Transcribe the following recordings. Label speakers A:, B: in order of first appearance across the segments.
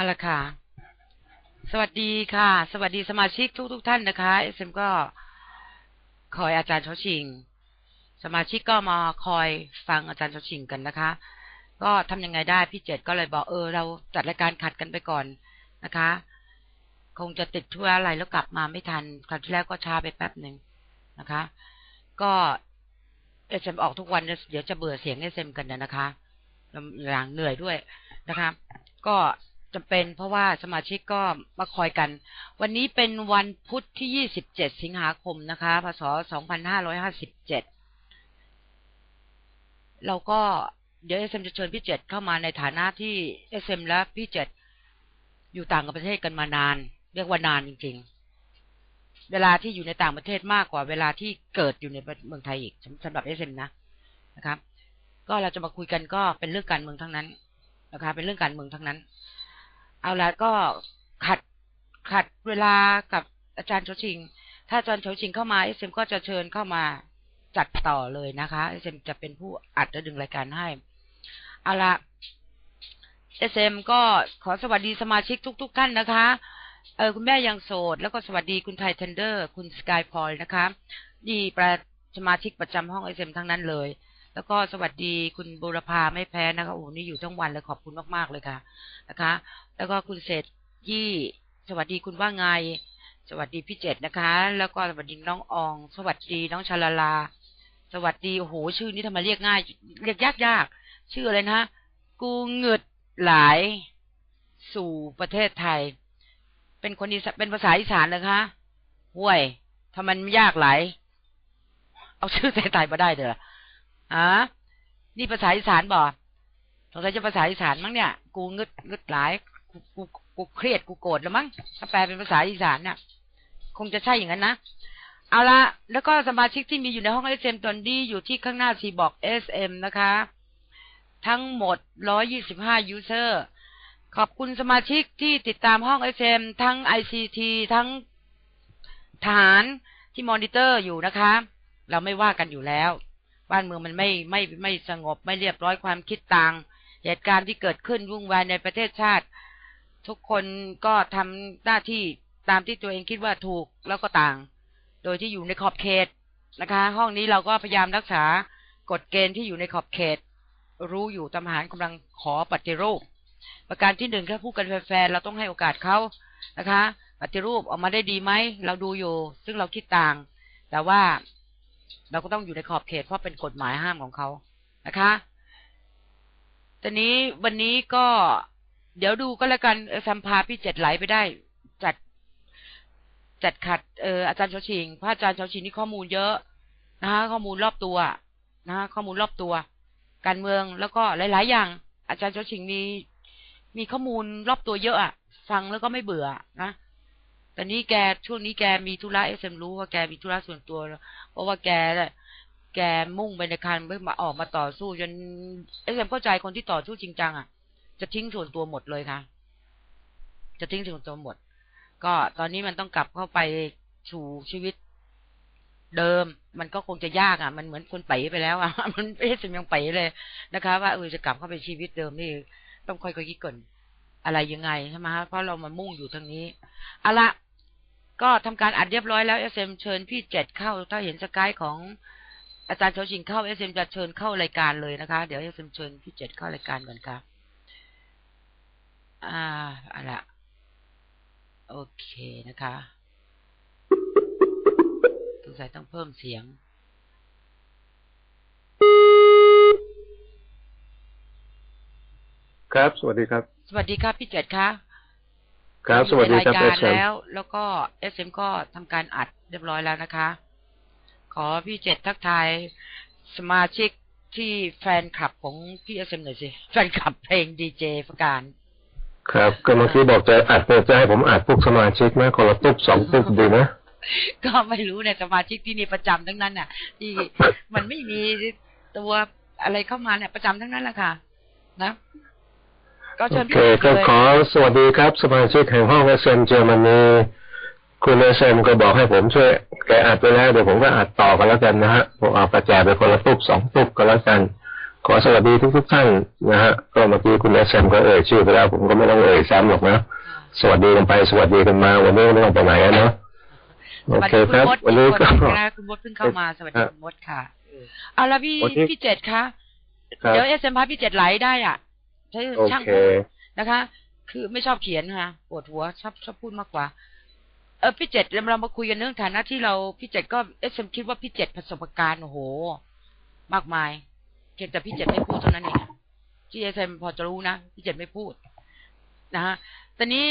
A: เอาละค่ะ สวัสดีค่ะ สวัสดีสมาชิกทุกทุกท่านนะคะเอสเอ็มก็คอยอาจารย์ชอชิง สมาชิกก็มาคอยฟังอาจารย์ชอชิงกันนะคะ ก็ทำยังไงได้พี่เจดก็เลยบอกเออเราจัดรายการขัดกันไปก่อนนะคะ คงจะติดทั่วอะไรแล้วกลับมาไม่ทันคราวที่แล้วก็ช้าไปแป๊บหนึ่งนะคะ ก็เอสเอ็มออกทุกวันเดี๋ยวจะเบื่อเสียงเอสเอ็มกันนะคะอย่างเหนื่อยด้วยนะคะ ก็ จำเป็นเพราะว่าสมาชิกก็มาคอยกัน วันนี้เป็นวันพุธที่ 27 สิงหาคมนะคะ พศ 2557 เราก็เดี๋ยวเอสเอ็มจะเชิญพี่เจษเข้ามาในฐานะที่เอสเอ็มและพี่เจษอยู่ต่างประเทศกันมานาน เรียกว่านานจริง ๆ เวลาที่อยู่ในต่างประเทศมากกว่าเวลาที่เกิดอยู่ในเมืองไทยอีกสำหรับเอสเอ็มนะนะครับ ก็เราจะมาคุยกันก็เป็นเรื่องการเมืองทั้งนั้นนะคะ เป็นเรื่องการเมืองทั้งนั้น เอาละก็ขัดขัดเวลากับอาจารย์โชชิง ถ้าอาจารย์โชชิงเข้ามาเอสเอ็มก็จะเชิญเข้ามาจัดต่อเลยนะคะเอสเอ็มจะเป็นผู้อัดและดึงรายการให้ เอาละเอสเอ็มก็ขอสวัสดีสมาชิกทุกๆทท่านนะคะ เออคุณแม่ยังโสด แล้วก็สวัสดีคุณไทเทนเดอร์ คุณสกายพอยนะคะ ดีประสมาชิกประจำห้องเอสเอ็มทั้งนั้นเลย แล้วก็สวัสดีคุณบุรพาไม่แพ้นะคะโอ้นี่อยู่ทั้งวันเลยขอบคุณมากๆเลยค่ะนะคะ แล้วก็คุณเศษยี่ สวัสดีคุณว่าไง สวัสดีพี่เจษนะคะ แล้วก็สวัสดีน้องออง สวัสดีน้องชาลาลา สวัสดีโอ้โหชื่อนี้ทำไมเรียกง่าย เรียกยากยากชื่ออะไรนะกูเงืดหลาย สู่ประเทศไทย เป็นคนอีสเป็นภาษาอีสานเลยคะห่วยทำไมมันยากหลายเอาชื่อไทยมาได้เถอะ อะนี่ภาษาอีสานบ่สงสัยจะภาษาอีสานมั้งเนี่ย กูงึดงึดหลายกูกูกูเครียดกูโกรธแล้วมั้งถ้าแปลเป็นภาษาอีสานเนี่ยคงจะใช่อย่างนั้นนะเอาละแล้วก็สมาชิกที่มีอยู่ในห้องเอสเอ็มตอนนี้อยู่ที่ข้างหน้าซีบอกเอสเอ็มนะคะ ทั้งหมดร้อยี่สิบห้ายูเซอร์ขอบคุณสมาชิกที่ติดตามห้องเอสเอ็มทั้งไอซีทีทั้งฐานที่มอนิเตอร์อยู่นะคะ เราไม่ว่ากันอยู่แล้ว บ้านเมืองมันไม่ไม่ไม่สงบไม่เรียบร้อยความคิดต่าง เหตุการณ์ที่เกิดขึ้นวุ่นวายในประเทศชาติ ทุกคนก็ทำหน้าที่ตามที่ตัวเองคิดว่าถูกแล้วก็ต่าง โดยที่อยู่ในขอบเขตนะคะ ห้องนี้เราก็พยายามรักษากฎเกณฑ์ที่อยู่ในขอบเขต รู้อยู่ตำหารกำลังขอปฏิรูป ประการที่หนึ่งแค่พูดกันแฟร์เราต้องให้โอกาสเขานะคะ ปฏิรูปออกมาได้ดีไหมเราดูอยู่ ซึ่งเราคิดต่าง แต่ว่า เราก็ต้องอยู่ในขอบเขตเพราะเป็นกฎหมายห้ามของเขานะคะตอนนี้วันนี้ก็เดี๋ยวดูก็แล้วกันสัมภาพี่เจ็ดไหลไปได้ จัด จัดขัดเอออาจารย์ชอชิงพระอาจารย์ชอชิงนี่ข้อมูลเยอะนะฮะข้อมูลรอบตัวนะฮะข้อมูลรอบตัว การเมืองแล้วก็หลาย ๆ อย่าง อาจารย์ชอชิงมีมีข้อมูลรอบตัวเยอะอะฟังแล้วก็ไม่เบื่อนะ แต่นี้แกช่วงนี้แกมีธุระเอสเอ็มรู้ว่าแกมีธุระส่วนตัวเพราะว่าแกแกมุ่งไปในการเพื่อมาออกมาต่อสู้จนเอสเอ็มเข้าใจคนที่ต่อสู้จริงจังอะ จะทิ้งส่วนตัวหมดเลยค่ะ จะทิ้งส่วนตัวหมด ก็ตอนนี้มันต้องกลับเข้าไปสู่ชีวิตเดิมมันก็คงจะยากอะ มันเหมือนคนไปไปแล้วอะ มันไม่ใช่ยังไปเลยนะคะ ว่าเออจะกลับเข้าไปชีวิตเดิมนี่ต้องค่อยๆคิดก่อนอะไรยังไงใช่ไหมคะเพราะเรามามุ่งอยู่ทางนี้เอาละ ก็ทำการอัดเรียบร้อยแล้วเอสเอ็มเชิญพี่เจ็ดเข้า ถ้าเห็นสกายของอาจารย์โชชิงเข้าเอสเอ็มจะเชิญเข้ารายการเลยนะคะ เดี๋ยวเอสเอ็มเชิญพี่เจ็ดเข้ารายการก่อนค่ะอ่าอะละโอเคนะคะสงสัยต้องเพิ่มเสียง
B: ครับ สวัสดีครับ
A: สวัสดีครับ พี่เจ็ดคะ
B: ครับสวัสดีครับ
A: เอสเอ็มแล้ว แล้วก็เอสเอ็มก็ทำการอัดเรียบร้อยแล้วนะคะ ขอพี่เจ็ดทักทายสมาชิกที่แฟนคลับของพี่เอสเอ็มหน่อยสิ แฟนคลับเพลงดีเจประการ
B: ครับก็เมื่อกี้บอกจะอัดเปิดจะให้ผมอัดพวกสมาชิกไหมคนละตุ๊บสองตุ๊บดีนะ
A: ก็ไม่รู้เนี่ยสมาชิกที่นี่ประจำทั้งนั้นน่ะ ที่มันไม่มีตัวอะไรเข้ามาเนี่ยประจำทั้งนั้นแหละค่ะ นะ
B: ก็เชิญพี่ก็ขอสวัสดีครับสมาชิกแห่งห้องเอสเอ็มเจอมันนีคุณเอสเอ็มก็บอกให้ผมช่วยแกอัดไปแล้วเดี๋ยวผมก็อัดต่อกันแล้วกันนะฮะผมเอากระจายไปคนละตุ๊บสองตุ๊บก็แล้วกัน ขอสวัสดีทุกทุกๆท่านนะฮะก็เมื่อกี้คุณเอสเอ็มก็เอ่ยชื่อไปแล้ว ผมก็ไม่ต้องเอ่ยซ้ำหรอกนะสวัสดีกันไปสวัสดีกันมาวันนี้ไม่ต้องไปไหนอะเนาะโอเคครับ
A: ส
B: วั
A: วันสดี
B: นี้
A: คุณมด
B: ก็
A: อีกคนหนึ่งนะคุณมดเพิ่งเข้ามาสวัสดีคุณมดค่ะเอาละพี่
B: วันนี้
A: พี่เจ็ดคะ
B: ครับ
A: เดี๋ยวเอสเอ็มพาพี่เจ็ดไหลได้อะ ใช้
B: โอ
A: ช่าง
B: เค
A: พูดนะคะ คือไม่ชอบเขียนค่ะปวดหัวชอบชอบพูดมากกว่า เออพี่เจ็ดเราเรามาคุยกันเรื่องฐานะที่เราพี่เจ็ดก็เอสเอ็มคิดว่าพี่เจ็ดประสบการณ์โอ้โห มากมายเพียงแต่พี่เจ็ดไม่พูดเท่านั้นเองที่เอสเอ็มพอจะรู้นะพี่เจ็ดไม่พูดนะฮะตอนนี้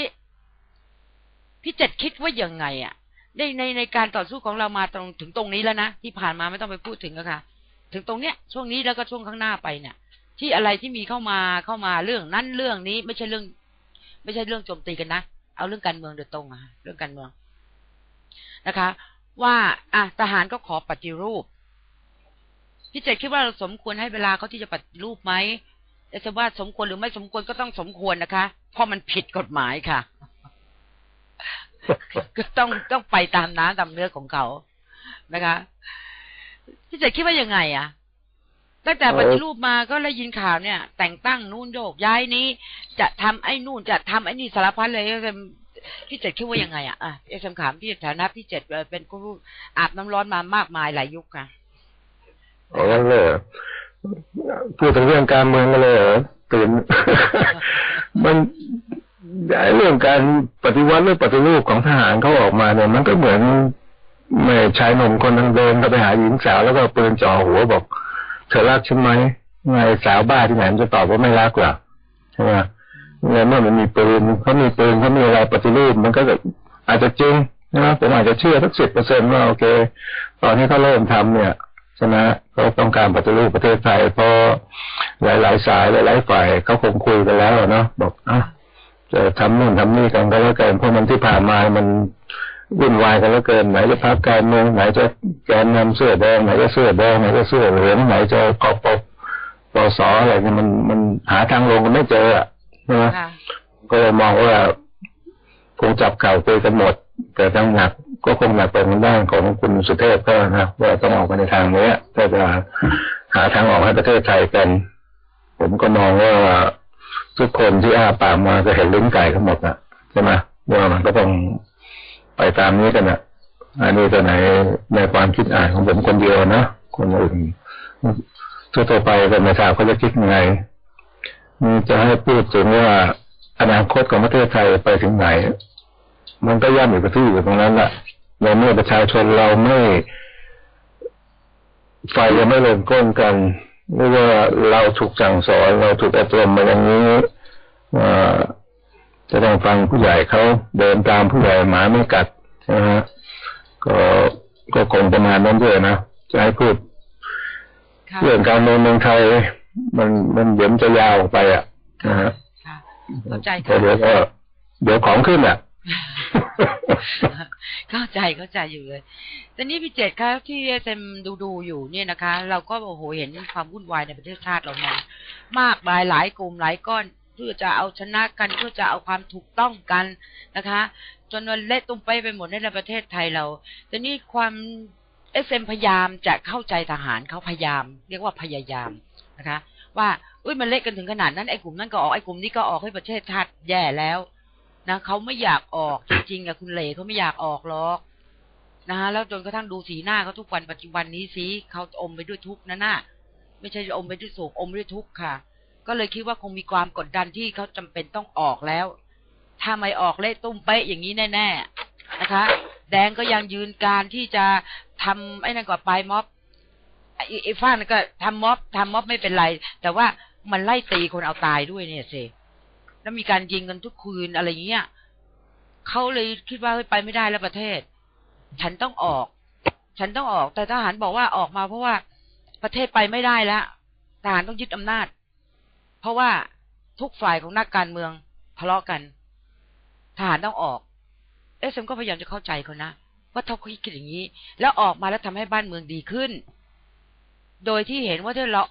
A: พี่เจ็ดคิดว่ายังไงอะในในในการต่อสู้ของเรามาตรงถึงตรงนี้แล้วนะที่ผ่านมาไม่ต้องไปพูดถึงแล้วค่ะ ถึงตรงเนี้ยช่วงนี้แล้วก็ช่วงข้างหน้าไปเนี่ย ที่อะไรที่มีเข้ามาเข้ามาเรื่องนั้นเรื่องนี้ไม่ใช่เรื่อง ไม่ใช่เรื่องโจมตีกันนะเอาเรื่องการเมืองโดยตรงอะเรื่องการเมืองนะคะ ว่าอะทหารก็ขอปฏิรูปพี่เจตคิดว่าเราสมควรให้เวลาเขาที่จะปฏิรูปไหมแต่จะว่าสมควรหรือไม่สมควรก็ต้องสมควรนะคะ เพราะมันผิดกฎหมายค่ะ ก็ต้องต้องไปตามน้ำตามเนื้อของเขานะคะพี่เจตคิดว่ายังไงอะ ตั้งแต่ปฏิรูปมาก็ได้ยินข่าวเนี่ย แต่งตั้งนู่นโยกย้ายนี้ จะทำไอ้นู่นจะทำไอ้นี่สารพัดเลยเอ็มพี่เจ็ดคิดว่ายังไงอะอะเอ็มถามพี่ฐานะพี่เจ็ดเป็นผู้อาบน้ำร้อนมามากมายหลายยุคค่ะ
B: อางั้นเลยเหรอพูดถึงเรื่องการเมืองกันเลยเหรอตื่นมันไอ้เรื่องการปฏิวัติหรือปฏิรูปของทหารเขาออกมาเนี่ยมันก็เหมือนไม่ชายหนุ่มคนนึงเดินก็ไปหาหญิงสาวแล้วก็เอาปืนจ่อหัวบอก เธอรักฉันไหมไงสาวบ้าที่ไหนมันจะตอบว่าไม่รักหรอใช่ไหมในเมื่อมันมีปืนเขามีปืนเขามีอะไรปฏิรูปมันก็อาจจะจริงนะผมอาจจะเชื่อสักสิบเปอร์เซ็นต์ว่าโอเค ตอนที่เขาเริ่มทำเนี่ยช่ไหมเขาต้องการปฏิรูปประเทศไทยเพราะหลาย ๆ สายหลายๆฝ่ายเขาคงคุยกันแล้วเนาะบอกอะจะทำนู่นทำนี่กันก็แล้วกันเพราะมันที่ผ่านมามัน วุ่นวายกันแล้วเกินไหนจะพักการเมืองไหนจะแกนนำเสื้อแดงไหนจะเสื้อแดงไหนจะเสื้อเหลืองไหนจะกปปสอะไรเนี่ยมันมันหาทางลงกันไม่เจออะใช่ไหม
A: ค่ะ
B: ก็เลยมองว่าคงจับเข่าคุยกันหมด แต่ทางหนักก็คงหนักไปทางด้านของคุณสุเทพก็นะว่าต้องออกมาในทางนี้ถ้าจะหาทางออกให้ประเทศไทยกันผมก็มองว่าทุกคนที่อ้าปากมาก็เห็นลิ้นไก่ทั้งหมดนะใช่ไหมว่ามันก็ต้อง ไปตามนี้กันนะอันนี้แต่ไหนในความคิดอ่านของผมคนเดียวนะคนอื่นทั่วๆไปก็ไม่ทราบเขาจะคิดยังไงมีจะให้พูดถึงว่าอนาคตของประเทศไทยไปถึงไหน มันก็ย่ำอยู่กับที่อยู่ตรงนั้นแหละในเมื่อประชาชนเราไม่ไฟยังไม่เริ่มก้นกันหรือว่าเราถูกสั่งสอนเราถูกอบรมมาอย่างนี้ว่า จะต้องฟังผู้ใหญ่เขาเดินตามผู้ใหญ่หมาไม่กัดใช่ไหมฮะก็ก็คงประมาณนั้นด้วยนะจะให้พูด
A: ค่ะ
B: เรื่องการเมืองเมืองไทย มันมันเดี๋ยวมันจะยาวออกไปอะนะฮะ
A: ค่ะเข้าใจ
B: ก็
A: ค่ะ
B: เดี๋ยวก็เดี๋ยวของขึ้นอะ
A: เข้าใจเข้าใจอยู่เลยแต่นี่พี่เจตคะที่เอ็มดูดูอยู่เนี่ยนะคะ เราก็โอ้โหเห็นความวุ่นวายในประเทศชาติเรามามากมายหลายกลุ่มหลายก้อนเพื่อจะเอาชนะกันเพื่อจะเอาความถูกต้องกันนะคะ จนวันเละตุ้มไปไปหมดในประเทศไทยเราแต่นี่ความเอสเอ็มพยายามจะเข้าใจทหารเขาพยายาม เรียกว่าพยายามนะคะ ว่าอุ้ยมันเละกันถึงขนาดนั้นไอ้กลุ่มนั้นก็ออกไอ้กลุ่มนี้ก็ออกให้ประเทศชาติแย่แล้วนะเขาไม่อยากออกจริงๆอะคุณเหล่เขาไม่อยากออกหรอกนะฮะแล้วจนกระทั่งดูสีหน้าเขาทุกวันปัจจุบันนี้สิเขาอมไปด้วยทุกข์นะน่ะไม่ใช่อมไปด้วยสุขอมไปด้วยทุกข์ค่ะ ก็เลยคิดว่าคงมีความกดดันที่เขาจำเป็นต้องออกแล้ว ถ้าไม่ออกเละตุ้มเป๊ะอย่างนี้แน่ ๆ นะคะ แดงก็ยังยืนการที่จะทำไอ้นั่นก็ไปม็อบไอ้ฟ้านก็ทำม็อบทำม็อบไม่เป็นไร แต่ว่ามันไล่ตีคนเอาตายด้วยเนี่ยสิแล้วมีการยิงกันทุกคืนอะไรอย่างเงี้ยเขาเลยคิดว่าไปไม่ได้แล้วประเทศ ฉันต้องออก ฉันต้องออก แต่ทหารบอกว่าออกมาเพราะว่าประเทศไปไม่ได้แล้วทหารต้องยึดอำนาจ เพราะว่าทุกฝ่ายของนักการเมืองทะเลาะกัน ทหารต้องออก เอสเอ็มก็พยายามจะเข้าใจเขานะว่าถ้าเขาคิดอย่างนี้ แล้วออกมาแล้วทำให้บ้านเมืองดีขึ้น โดยที่เห็นว่าที่เรา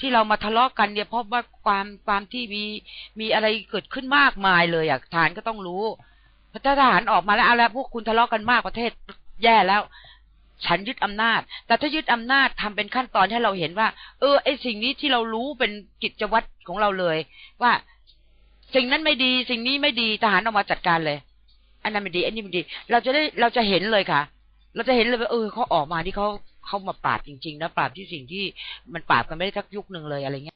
A: ที่เรามาทะเลาะกันเนี่ยเพราะว่าความความที่มีมีอะไรเกิดขึ้นมากมายเลยอะทหารก็ต้องรู้พระถ้าทหารออกมาแล้วเอาล้วพวกคุณทะเลาะกันมากประเทศแย่แล้ว ฉันยึดอำนาจ แต่ถ้ายึดอำนาจทำเป็นขั้นตอนให้เราเห็นว่า เออไอสิ่งนี้ที่เรารู้เป็นกิจวัตรของเราเลย ว่าสิ่งนั้นไม่ดี สิ่งนี้ไม่ดีทหารออกมาจัดการเลย อันนั้นไม่ดี อันนี้ไม่ดี เราจะได้เราจะเห็นเลยค่ะ เราจะเห็นเลยว่าเออเขาออกมาที่เขาเขามาปราบจริงๆนะปราบที่สิ่งที่มันปราบกันไม่ได้ทักยุคหนึ่งเลยอะไรเงี้ย